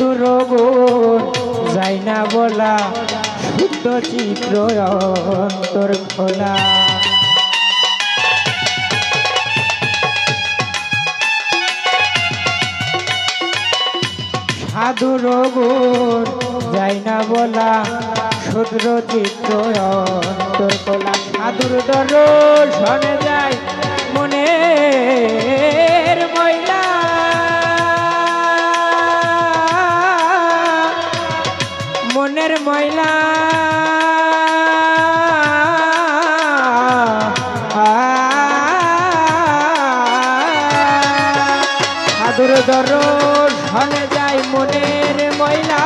সাধুর গুণ যাই না বলা শুদ্ধ চিত্র অন্তর খোলা। সাধুর গুণ যাই না বলা শুদ্র চিত্র অন্তর খোলা। সাধুর দর্শনে যায় মনের ময়লা। সাধুর দর্শনে যায় মনের ময়লা।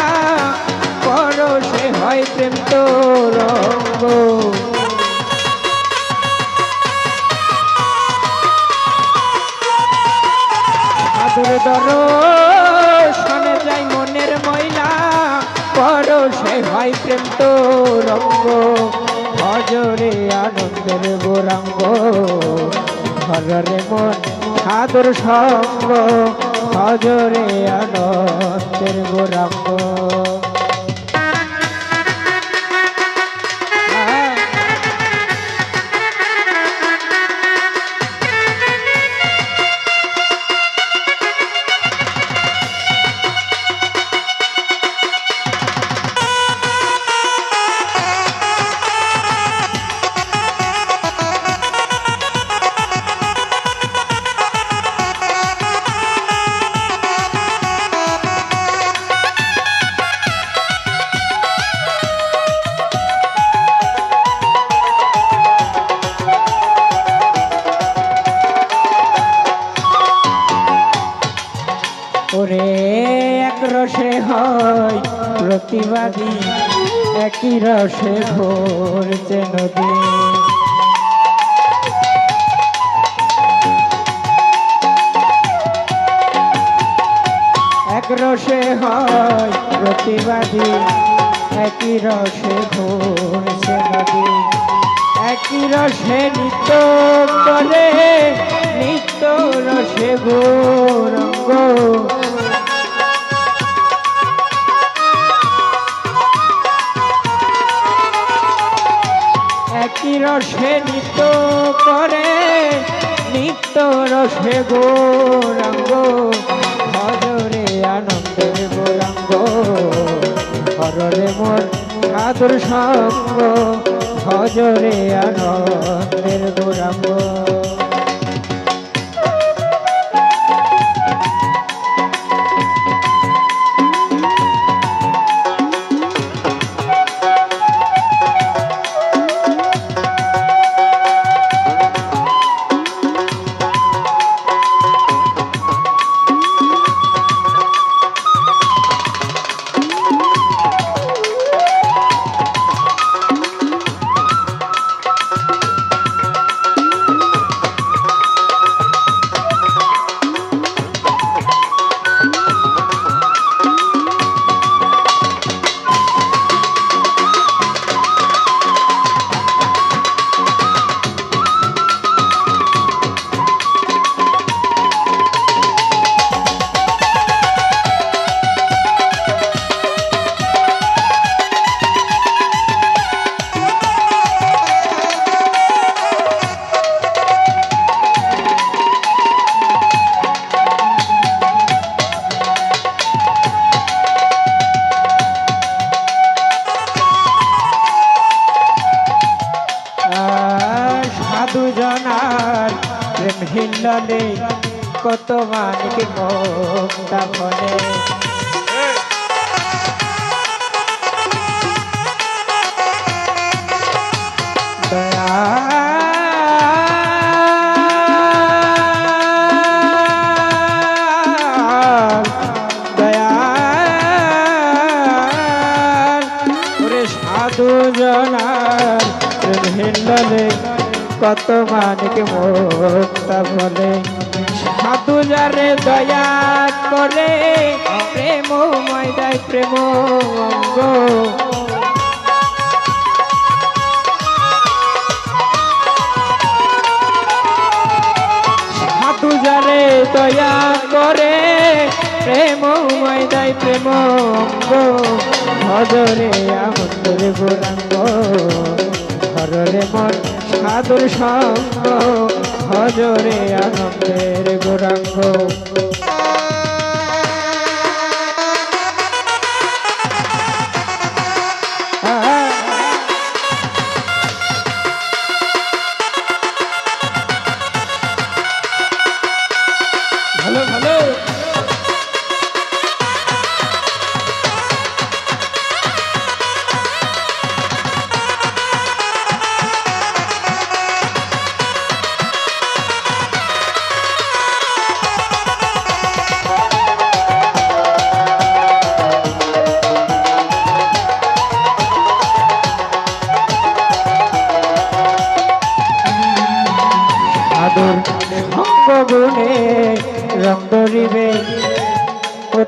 পরশে হয় প্রেম তো রঙ্গ। সাধুর দর্শনে পরশে হয় প্রেম তো রঙ্গ ভজরে আনন্দের গোরাঙ্গ ভজরে মন সাদর সঙ্গ ভজরে আনন্দের গোরাঙ্গ প্রতিবাদী একই রসে ভরছে নদী। এক রসে হয় প্রতিবাদী, একই রসে ভরছে নদী। একই রসে নিত্য করে নিত্য রসে গৌরঙ্গ রসে গৌরাঙ্গ হজরে আনন্দের গৌরাঙ্গ হররে মন সাধুর সঙ্গ হজরে আনন্দের গৌরাঙ্গ। কত মানিক মুক্তা ফলে দয়াল দয়াল। ওরে সাধু জনার প্রেম হিন্ডলে কত মানিক মুক্তা ফলে সাধু দয়া করে প্রেম ময়দায় প্রেম অঙ্গ। সাধু দয়া করে প্রেম ময়দায় প্রেম অঙ্গ। ভজরে আমন্দের গোরাঙ্গ। হররে মন সাধুর সঙ্গ হজরে আনন্দের গোরাঙ্গ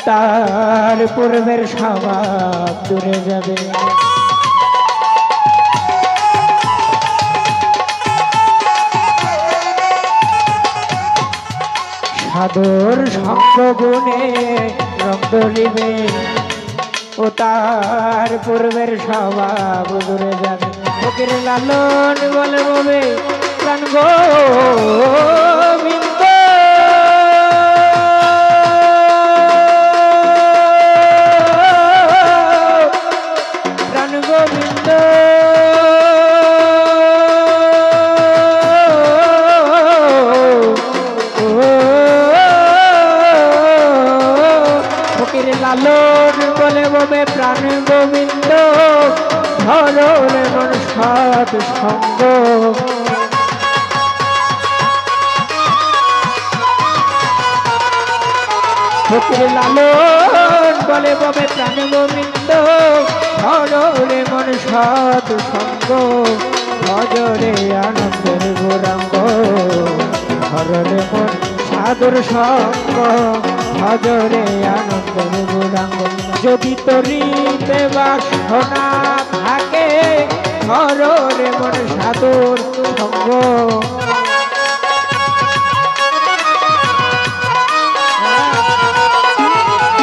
তার পূর্বের স্বভাব দূরে যাবে। সাদর সঙ্গ গুণে রং ধরিবে ও তার পূর্বের স্বভাব দূরে যাবে। ফকির লালন বলে ববে প্রাণ গোবিন্দ লালন বলে ববে প্রাণ গোবিন্দ, ধরলে মন সাত সঙ্গ। ফকির লালন বলে ববে প্রাণ গোবিন্দ, ধরলে মন সাত সঙ্গ। ভজরে আনন্দের গোরাঙ্গ, ধরলে মন সাদর সঙ্গ। ভজরে আনন্দের গোরাঙ্গ যদি তরিতে বাসনা থাকে ধরলে মন সাদর সঙ্গ।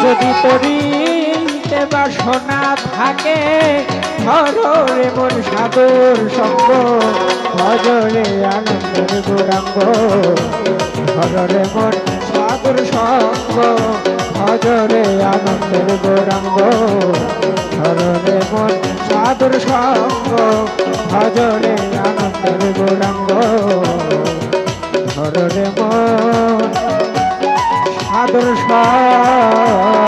যদি তরিতে বাসনা থাকে ধরে মন সাগর সঙ্গ। ভজরে আনন্দের গোরাঙ্গ ধরে মন সাগর সঙ্গ ভজরে আনন্দের গৌরাঙ্গ ধরে মন সাধুর সঙ্গ ভজরে আনন্দের গৌরাঙ্গ ধরে মন সাধুর সঙ্গ।